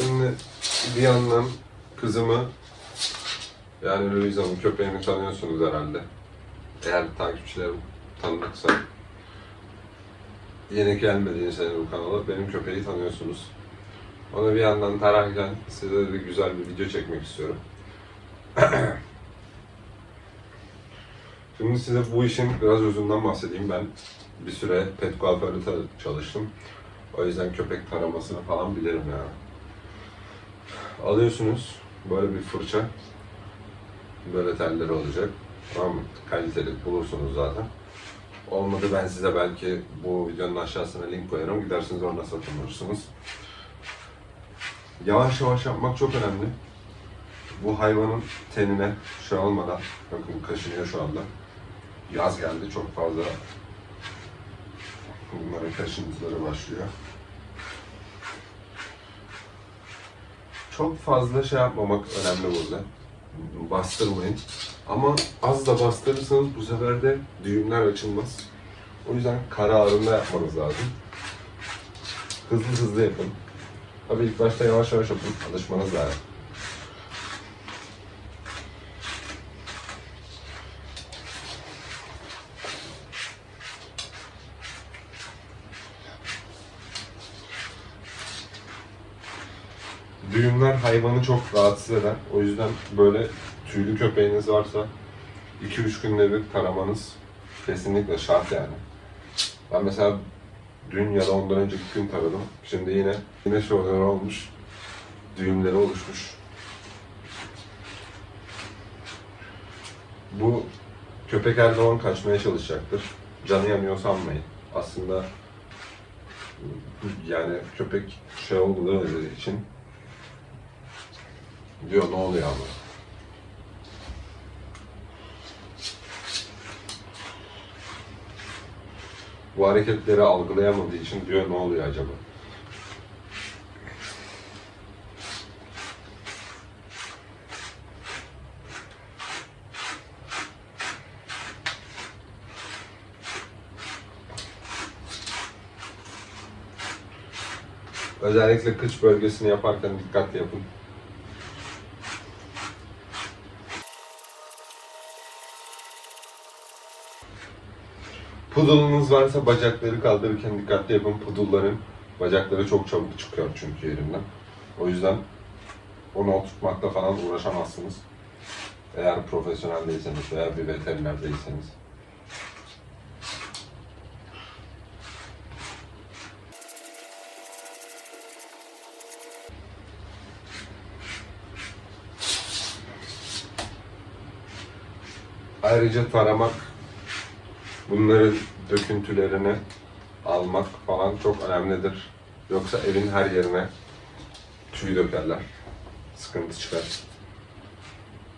Şimdi bir yandan kızımı yani Louisa'nın köpeğini tanıyorsunuz herhalde. Eğer takipçilerim tanıdıksa yeni gelmediyseniz bu kanala benim köpeği tanıyorsunuz. Onu bir yandan tararken size de güzel bir video çekmek istiyorum. Şimdi size bu işin biraz özünden bahsedeyim. Ben bir süre pet kuaförde çalıştım. O yüzden köpek taramasını falan bilirim yani. Alıyorsunuz böyle bir fırça. Böyle telleri olacak. Tamam mı? Kaliteli bulursunuz zaten. Olmadı ben size belki bu videonun aşağısına link koyarım. Gidersiniz orada satın alırsınız. Yavaş yavaş yapmak çok önemli. Bu hayvanın tenine şey olmadan, bakın kaşınıyor şu anda. Yaz geldi çok fazla bunların kaşıntıları başlıyor. Çok fazla şey yapmamak önemli burada. Bastırmayın. Ama az da bastırırsanız bu sefer de düğümler açılmaz. O yüzden kara ağrında yapmanız lazım. Hızlı hızlı yapın. Tabii ilk başta yavaş yavaş yapın. Alışmanız lazım. Düğümler hayvanı çok rahatsız eder. O yüzden böyle tüylü köpeğiniz varsa 2-3 günde bir taramanız kesinlikle şart yani. Ben mesela dün ya da ondan önceki gün taradım. Şimdi yine yine şöyle olmuş. Düğümleri oluşmuş. Bu köpek her zaman kaçmaya çalışacaktır. Canı yanıyor sanmayın. Aslında yani köpek şey olduğu için diyor ne oluyor ama. Bu hareketleri algılayamadığı için diyor ne oluyor acaba? Özellikle kıç bölgesini yaparken dikkatli yapın. Pudulunuz varsa bacakları kaldırırken dikkatli yapın. Pudulların bacakları çok çabuk çıkıyor çünkü yerinden. O yüzden onu oturtmakla falan uğraşamazsınız. Eğer profesyonel değilseniz veya bir veteriner değilseniz. Ayrıca taramak bunların döküntülerini almak falan çok önemlidir. Yoksa evin her yerine tüy dökerler. Sıkıntı çıkar.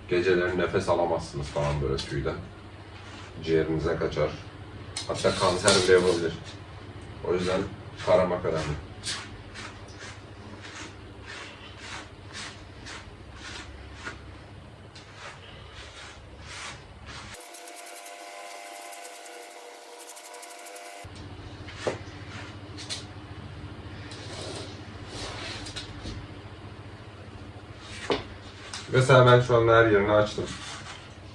Geceleri nefes alamazsınız falan böyle tüyden. Ciğerinize kaçar. Hatta kanser bile yapabilir. O yüzden taramak önemli. Mesela ben şu anda her yerini açtım.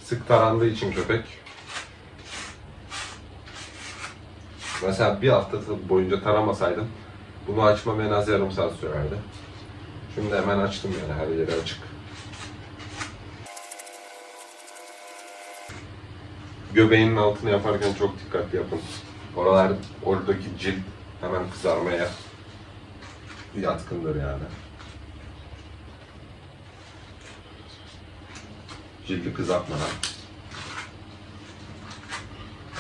Sık tarandığı için köpek. Mesela bir hafta boyunca taramasaydım bunu açmam en az yarım saat sürerdi. Şimdi hemen açtım yani her yeri açık. Göbeğinin altını yaparken çok dikkatli yapın. Oralar, oradaki cilt hemen kızarmaya yatkındır yani. Cildi kızartmadan.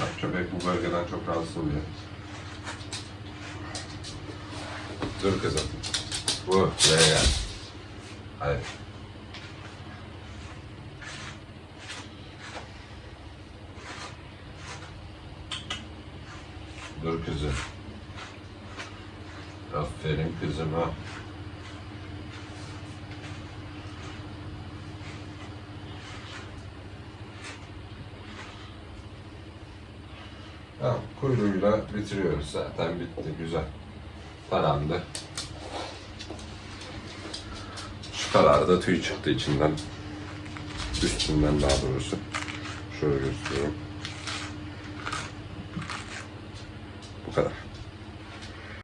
Bak köpek bu bölgeden çok rahatsız oluyor. Dur kızım. Bu, buraya gel. Hayır. Dur kızım. Aferin kızıma. Tamam, kuyruğuyla bitiriyoruz zaten bitti güzel. Tarandı. Şu kadar da tüy çıktı içinden. Üstünden daha doğrusu. Şöyle göstereyim. Bu kadar.